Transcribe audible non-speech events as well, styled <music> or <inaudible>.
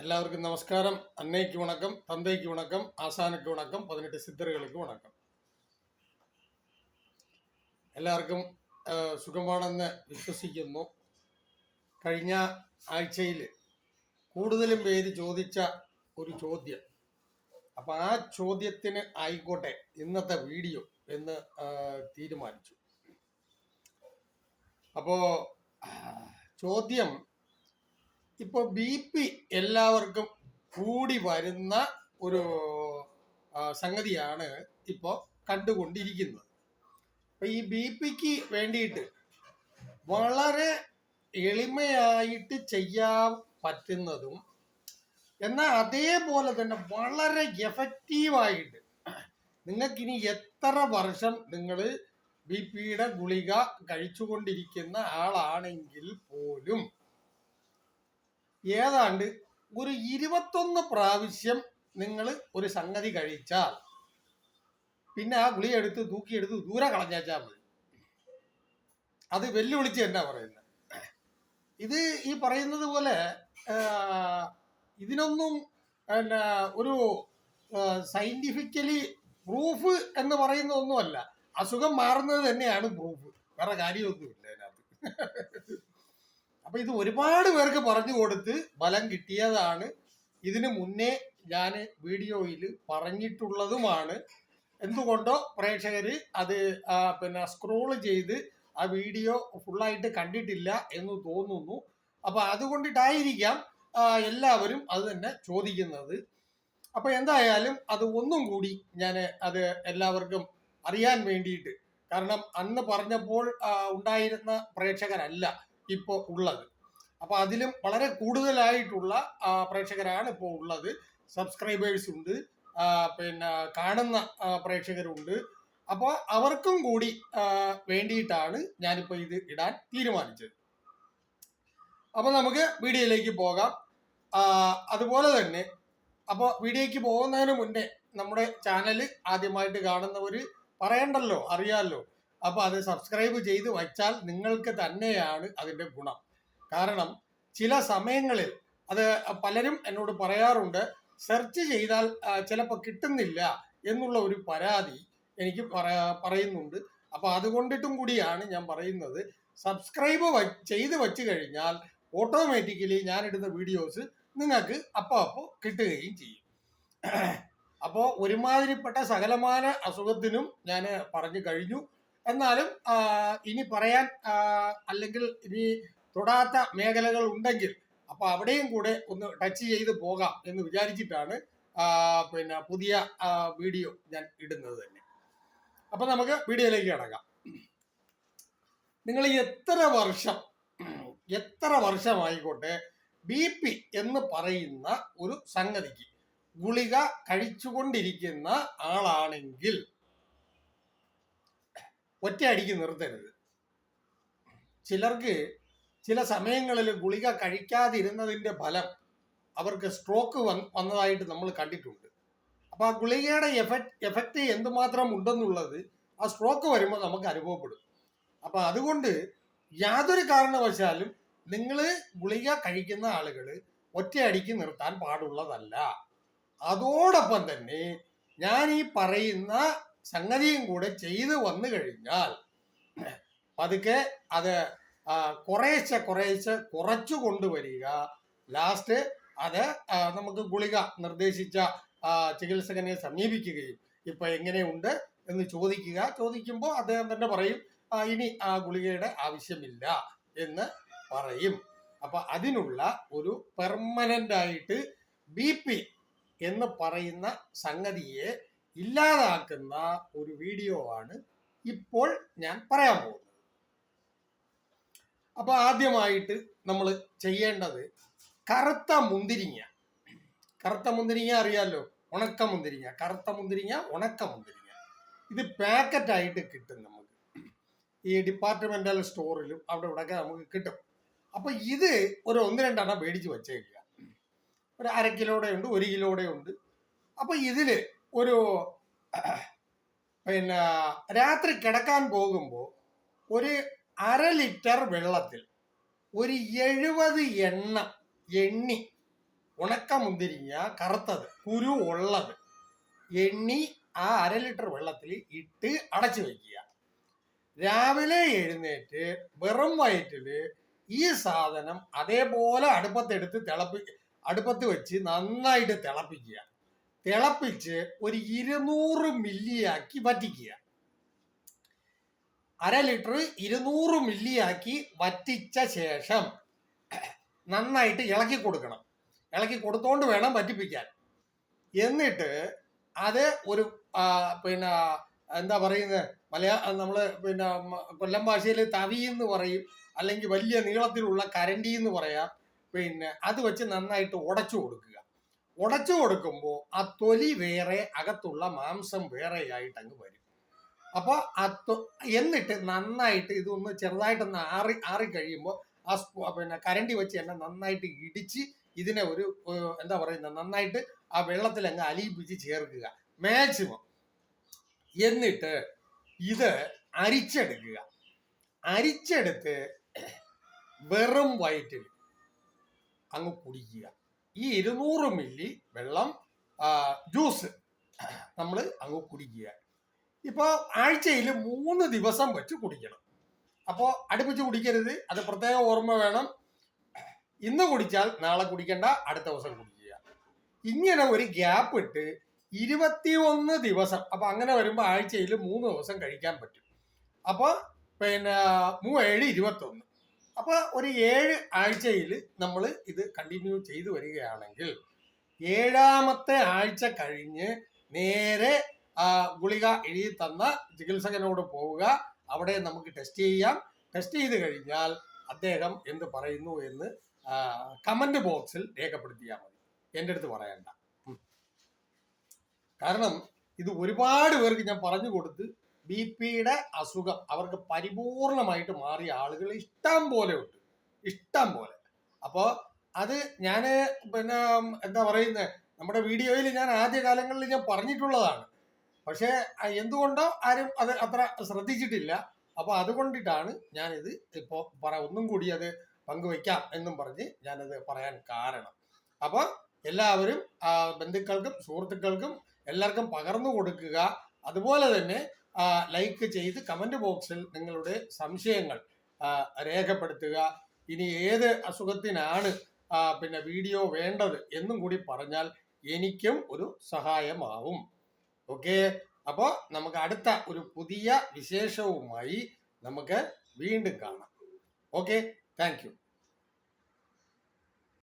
எல்லாருக்கும் நமஸ்காரம் அன்னைக்கு வணக்கம் தந்தைக்கு வணக்கம் ஆசானுக்கு வணக்கம் பதினெட்டு சித்தர்களுக்கு வணக்கம் എല്ലാവർക്കും ആ, സുഖമാണെന്ന് വിശ്വസിക്കുന്നു കഴിഞ്ഞ ആഴ്ചയിൽ കൂടുതലും പേര് ചോദിച്ച ഒരു ചോദ്യം അപ്പം ആ ചോദ്യത്തിന് ആയിക്കോട്ടെ ഇന്നത്തെ വീഡിയോ എന്ന് ആ, തീരുമാനിച്ചു അപ്പോൾ ചോദ്യം ഇപ്പോൾ ബി പി എല്ലാവർക്കും കൂടി വരുന്ന ഒരു സംഗതിയാണ് ഇപ്പോ കണ്ടുകൊണ്ടിരിക്കുന്നത്. അപ്പൊ ഈ ബി പിക്ക് വേണ്ടിയിട്ട് വളരെ എളിമയായിട്ട് ചെയ്യാൻ പറ്റുന്നതും എന്നാൽ അതേപോലെ തന്നെ വളരെ എഫക്റ്റീവായിട്ട് നിങ്ങൾക്കിനി എത്ര വർഷം നിങ്ങൾ ബി പിയുടെ ഗുളിക കഴിച്ചുകൊണ്ടിരിക്കുന്ന ആളാണെങ്കിൽ പോലും ഏതാണ്ട് ഒരു ഇരുപത്തൊന്ന് പ്രാവശ്യം നിങ്ങൾ ഒരു സംഗതി കഴിച്ചാൽ പിന്നെ ആ ഗുളിക എടുത്ത് തൂക്കിയെടുത്ത് ദൂരെ കളഞ്ഞാച്ചാൽ മതി. അത് വെല്ലുവിളിച്ച് എന്നാ പറയുന്നത് ഇത് ഈ പറയുന്നത് പോലെ ഇതിനൊന്നും എന്നാ ഒരു സയന്റിഫിക്കലി പ്രൂഫ് എന്ന് പറയുന്ന ഒന്നുമല്ല. അസുഖം മാറുന്നത് തന്നെയാണ് പ്രൂഫ് വേറെ കാര്യമൊന്നുമില്ല അതിനകത്ത് അപ്പൊ ഇത് ഒരുപാട് പേർക്ക് പറഞ്ഞു കൊടുത്ത് ഫലം കിട്ടിയതാണ്. ഇതിനു മുന്നേ ഞാൻ വീഡിയോയിൽ പറഞ്ഞിട്ടുള്ളതുമാണ്. എന്തുകൊണ്ടോ പ്രേക്ഷകർ അത് പിന്നെ സ്ക്രോൾ ചെയ്ത് ആ വീഡിയോ ഫുള്ളായിട്ട് കണ്ടിട്ടില്ല എന്ന് തോന്നുന്നു. അപ്പൊ അതുകൊണ്ടിട്ടായിരിക്കാം എല്ലാവരും അത് തന്നെ ചോദിക്കുന്നത്. അപ്പൊ എന്തായാലും അത് ഒന്നും കൂടി ഞാൻ അത് എല്ലാവർക്കും അറിയാൻ വേണ്ടിയിട്ട്. കാരണം അന്ന് പറഞ്ഞപ്പോൾ ഉണ്ടായിരുന്ന പ്രേക്ഷകരല്ല. ഇപ്പോൾ ഉള്ളത്. അപ്പോൾ അതിലും വളരെ കൂടുതലായിട്ടുള്ള പ്രേക്ഷകരാണ് ഇപ്പോൾ ഉള്ളത്. സബ്സ്ക്രൈബേഴ്സ് ഉണ്ട് പിന്നെ കാണുന്ന പ്രേക്ഷകരുണ്ട്. അപ്പോൾ അവർക്കും കൂടി വേണ്ടിയിട്ടാണ് ഞാനിപ്പോൾ ഇത് ഇടാൻ തീരുമാനിച്ചത്. അപ്പോൾ നമുക്ക് വീഡിയോയിലേക്ക് പോകാം. അതുപോലെ തന്നെ അപ്പോൾ വീഡിയോയ്ക്ക് പോകുന്നതിന് മുന്നേ നമ്മുടെ ചാനൽ ആദ്യമായിട്ട് കാണുന്നവർ പറയണ്ടല്ലോ അറിയാമല്ലോ അപ്പോൾ അത് സബ്സ്ക്രൈബ് ചെയ്ത് വച്ചാൽ നിങ്ങൾക്ക് തന്നെയാണ് അതിന്റെ ഗുണം. കാരണം ചില സമയങ്ങളിൽ അത് പലരും എന്നോട് പറയാറുണ്ട് സെർച്ച് ചെയ്താൽ ചിലപ്പോൾ കിട്ടുന്നില്ല എന്നുള്ള ഒരു പരാതി എനിക്ക് പറയുന്നുണ്ട്. അപ്പോൾ അതുകൊണ്ടിട്ടും കൂടിയാണ് ഞാൻ പറയുന്നത്. സബ്സ്ക്രൈബ് ചെയ്ത് വെച്ച് കഴിഞ്ഞാൽ ഓട്ടോമാറ്റിക്കലി ഞാനിടുന്ന വീഡിയോസ് നിങ്ങൾക്ക് അപ്പോൾ അപ്പോൾ കിട്ടുകയും ചെയ്യും. അപ്പോൾ ഒരുമാതിരിപ്പെട്ട സകലമായ അസുഖത്തിനും ഞാൻ പറഞ്ഞു കഴിഞ്ഞു. എന്നാലും ഇനി പറയാൻ അല്ലെങ്കിൽ ഇനി തൊടാത്ത മേഖലകൾ ഉണ്ടെങ്കിൽ അപ്പൊ അവിടെയും കൂടെ ഒന്ന് ടച്ച് ചെയ്ത് പോകാം എന്ന് വിചാരിച്ചിട്ടാണ് പിന്നെ പുതിയ വീഡിയോ ഞാൻ ഇടുന്നത് തന്നെ. അപ്പൊ നമുക്ക് വീഡിയോയിലേക്ക് കിടക്കാം. നിങ്ങൾ എത്ര വർഷം എത്ര വർഷമായിക്കോട്ടെ ബി പി എന്ന് പറയുന്ന ഒരു സംഗതിക്ക് ഗുളിക കഴിച്ചുകൊണ്ടിരിക്കുന്ന ആളാണെങ്കിൽ ഒറ്റയടിക്ക് നിർത്തരുത്. ചിലർക്ക് ചില സമയങ്ങളിൽ ഗുളിക കഴിക്കാതിരുന്നതിന്റെ ഫലം അവർക്ക് സ്ട്രോക്ക് വന്നതായിട്ട് നമ്മൾ കണ്ടിട്ടുണ്ട്. അപ്പോൾ ആ ഗുളികയുടെ എഫക്റ്റ് എഫക്റ്റ് എന്തുമാത്രം ഉണ്ടെന്നുള്ളത് ആ സ്ട്രോക്ക് വരുമ്പോൾ നമുക്ക് അനുഭവപ്പെടും. അപ്പോൾ അതുകൊണ്ട് യാതൊരു കാരണവശാലും നിങ്ങൾ ഗുളിക കഴിക്കുന്ന ആളുകൾ ഒറ്റയടിക്ക് നിർത്താൻ പാടുള്ളതല്ല. അതോടൊപ്പം തന്നെ ഞാൻ ഈ പറയുന്ന സംഗതിയും കൂടെ ചെയ്തു വന്നു കഴിഞ്ഞാൽ <clears throat> പതുക്കെ അത് കുറേശ്ശെ കുറേശ്ശെ കുറച്ചു കൊണ്ടുവരിക. ലാസ്റ്റ് അത് നമുക്ക് ഗുളിക നിർദ്ദേശിച്ച ചികിത്സകനെ സമീപിക്കുകയും ഇപ്പൊ എങ്ങനെയുണ്ട് എന്ന് ചോദിക്കുക. ചോദിക്കുമ്പോൾ അദ്ദേഹം തന്നെ പറയും ഇനി ആ ഗുളികയുടെ ആവശ്യമില്ല എന്ന് പറയും. അപ്പൊ അതിനുള്ള ഒരു പെർമനന്റ് ആയിട്ട് ബി പി എന്ന് പറയുന്ന സംഗതിയെ ഇല്ലാതാക്കുന്ന ഒരു വീഡിയോ ആണ് ഇപ്പോൾ ഞാൻ പറയാൻ പോകുന്നത്. അപ്പൊ ആദ്യമായിട്ട് നമ്മൾ ചെയ്യേണ്ടത് കറുത്ത മുന്തിരിങ്ങ. കറുത്ത മുന്തിരിങ്ങ അറിയാലോ? ഉണക്ക മുന്തിരിങ്ങ. കറുത്ത മുന്തിരിങ്ങ ഉണക്ക മുന്തിരിങ്ങ. ഇത് പാക്കറ്റ് ആയിട്ട് കിട്ടും നമുക്ക്. ഈ ഡിപ്പാർട്ട്മെന്റൽ സ്റ്റോറിലും അവിടെ ഇവിടെയൊക്കെ നമുക്ക് കിട്ടും. അപ്പൊ ഇത് ഒരു ഒന്ന് രണ്ടെണ്ണം മേടിച്ച് വെച്ചേക്കുക. ഒരു അര കിലോടെ ഉണ്ട് ഒരു കിലോടെ ഉണ്ട്. അപ്പൊ ഇതിൽ ഒരു പിന്നെ രാത്രി കിടക്കാൻ പോകുമ്പോൾ ഒരു അര ലിറ്റർ വെള്ളത്തിൽ ഒരു എഴുപത് എണ്ണ എണ്ണി ഉണക്ക മുന്തിരിങ്ങ കറുത്തത് കുരു ഉള്ളത് എണ്ണി ആ അര ലിറ്റർ വെള്ളത്തിൽ ഇട്ട് അടച്ചു വയ്ക്കുക. രാവിലെ എഴുന്നേറ്റ് വെറും വയറ്റിൽ ഈ സാധനം അതേപോലെ അടുപ്പത്തെടുത്ത് തിളപ്പി അടുപ്പത്ത് വെച്ച് നന്നായിട്ട് തിളപ്പിക്കുക. തിളപ്പിച്ച് ഒരു ഇരുന്നൂറ് മില്ലിയാക്കി വറ്റിക്കുക. അര ലിറ്റർ ഇരുന്നൂറ് മില്ലിയാക്കി വറ്റിച്ച ശേഷം നന്നായിട്ട് ഇളക്കി കൊടുക്കണം. ഇളക്കി കൊടുത്തോണ്ട് വേണം വറ്റിപ്പിക്കാൻ. എന്നിട്ട് അത് ഒരു പിന്നെ എന്താ പറയുന്നത് മലയാ നമ്മൾ പിന്നെ കൊല്ലം ഭാഷയിൽ തവി എന്ന് പറയും. അല്ലെങ്കിൽ വലിയ നീളത്തിലുള്ള കരണ്ടി എന്ന് പറയാം. പിന്നെ അത് വെച്ച് നന്നായിട്ട് ഉടച്ചു കൊടുക്കുക. ഉടച്ചു കൊടുക്കുമ്പോൾ ആ തൊലി വേറെ അകത്തുള്ള മാംസം വേറെയായിട്ട് അങ്ങ് വരും. അപ്പോൾ ആ എന്നിട്ട് നന്നായിട്ട് ഇതൊന്ന് ചെറുതായിട്ടൊന്ന് ആറി ആറി കഴിയുമ്പോൾ ആ പിന്നെ കരണ്ടി വെച്ച് തന്നെ നന്നായിട്ട് ഇടിച്ച് ഇതിനെ ഒരു എന്താ പറയുന്നത് നന്നായിട്ട് ആ വെള്ളത്തിൽ അങ്ങ് അലിയിപ്പിച്ച് ചേർക്കുക. മാക്സിമം എന്നിട്ട് ഇത് അരിച്ചെടുക്കുക. അരിച്ചെടുത്ത് വെറും വയറ്റിൽ അങ്ങ് കുടിക്കുക. ഈ ഇരുന്നൂറ് മില്ലി വെള്ളം ജ്യൂസ് നമ്മൾ അങ്ങ് കുടിക്കുക. ഇപ്പോൾ ആഴ്ചയിൽ മൂന്ന് ദിവസം വെച്ച് കുടിക്കണം. അപ്പോൾ അടുപ്പിച്ച് കുടിക്കരുത്. അത് പ്രത്യേക ഓർമ്മ വേണം. ഇന്ന് കുടിച്ചാൽ നാളെ കുടിക്കേണ്ട അടുത്ത ദിവസം കുടിക്കുക. ഇങ്ങനെ ഒരു ഗ്യാപ്പ് ഇട്ട് ഇരുപത്തിയൊന്ന് ദിവസം അപ്പൊ അങ്ങനെ വരുമ്പോൾ ആഴ്ചയിൽ മൂന്ന് ദിവസം കഴിക്കാൻ പറ്റും. അപ്പോൾ പിന്നെ മൂ മൂവേഴ് ഇരുപത്തൊന്ന്. അപ്പൊ ഒരു ഏഴ് ആഴ്ചയിൽ നമ്മൾ ഇത് കണ്ടിന്യൂ ചെയ്തു വരികയാണെങ്കിൽ ഏഴാമത്തെ ആഴ്ച കഴിഞ്ഞ് നേരെ ഗുളിക എഴുതി തന്ന ചികിത്സകനോട് പോവുക. അവിടെ നമുക്ക് ടെസ്റ്റ് ചെയ്യാം. ടെസ്റ്റ് ചെയ്ത് കഴിഞ്ഞാൽ അദ്ദേഹം എന്ത് പറയുന്നു എന്ന് കമന്റ് ബോക്സിൽ രേഖപ്പെടുത്തിയാൽ മതി. എന്റെ അടുത്ത് പറയണ്ട. കാരണം ഇത് ഒരുപാട് പേർക്ക് ഞാൻ പറഞ്ഞു കൊടുത്ത് ബി പിയുടെ അസുഖം അവർക്ക് പരിപൂർണമായിട്ട് മാറിയ ആളുകൾ ഇഷ്ടം പോലെ ഉണ്ട്. ഇഷ്ടം പോലെ. അപ്പോൾ അത് ഞാൻ പിന്നെ എന്താ പറയുന്നത് നമ്മുടെ വീഡിയോയിൽ ഞാൻ ആദ്യ കാലങ്ങളിൽ ഞാൻ പറഞ്ഞിട്ടുള്ളതാണ്. പക്ഷേ എന്തുകൊണ്ടോ ആരും അത് അത്ര ശ്രദ്ധിച്ചിട്ടില്ല. അപ്പോൾ അതുകൊണ്ടിട്ടാണ് ഞാനിത് ഇപ്പോൾ പറ ഒന്നും കൂടി അത് പങ്കുവയ്ക്കാം എന്നും പറഞ്ഞ് ഞാനത് പറയാൻ കാരണം. അപ്പോൾ എല്ലാവരും ബന്ധുക്കൾക്കും സുഹൃത്തുക്കൾക്കും എല്ലാവർക്കും പകർന്നു കൊടുക്കുക. അതുപോലെ തന്നെ ലൈക്ക് ചെയ്ത് കമന്റ് ബോക്സിൽ നിങ്ങളുടെ സംശയങ്ങൾ രേഖപ്പെടുത്തുക. ഇനി ഏത് അസുഖത്തിനാണ് പിന്നെ വീഡിയോ വേണ്ടത് എന്നും കൂടി പറഞ്ഞാൽ എനിക്കും ഒരു സഹായമാവും. ഓക്കെ അപ്പോൾ നമുക്ക് അടുത്ത ഒരു പുതിയ വിശേഷവുമായി നമുക്ക് വീണ്ടും കാണാം. Okay thank